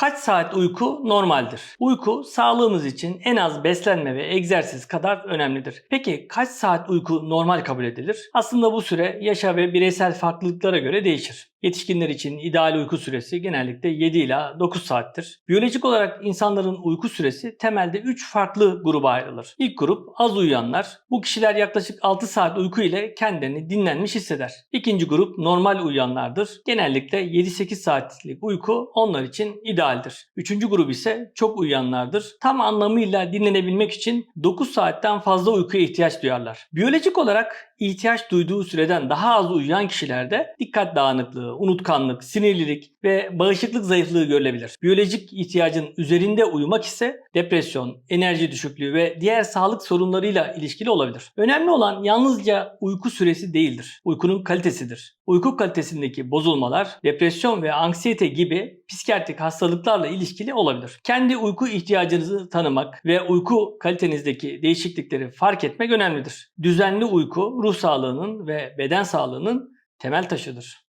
Kaç saat uyku normaldir? Uyku sağlığımız için en az beslenme ve egzersiz kadar önemlidir. Peki kaç saat uyku normal kabul edilir? Aslında bu süre yaşa ve bireysel farklılıklara göre değişir. Yetişkinler için ideal uyku süresi genellikle 7 ila 9 saattir. Biyolojik olarak insanların uyku süresi temelde 3 farklı gruba ayrılır. İlk grup az uyuyanlar. Bu kişiler yaklaşık 6 saat uyku ile kendilerini dinlenmiş hisseder. İkinci grup normal uyuyanlardır. Genellikle 7-8 saatlik uyku onlar için idealdir. Üçüncü grup ise çok uyuyanlardır. Tam anlamıyla dinlenebilmek için 9 saatten fazla uykuya ihtiyaç duyarlar. Biyolojik olarak ihtiyaç duyduğu süreden daha az uyuyan kişilerde dikkat dağınıklığı, unutkanlık, sinirlilik ve bağışıklık zayıflığı görülebilir. Biyolojik ihtiyacın üzerinde uyumak ise depresyon, enerji düşüklüğü ve diğer sağlık sorunlarıyla ilişkili olabilir. Önemli olan yalnızca uyku süresi değildir. Uykunun kalitesidir. Uyku kalitesindeki bozulmalar, depresyon ve anksiyete gibi psikiyatrik hastalıklarla ilişkili olabilir. Kendi uyku ihtiyacınızı tanımak ve uyku kalitenizdeki değişiklikleri fark etmek önemlidir. Düzenli uyku ruh sağlığının ve beden sağlığının temel taşıdır.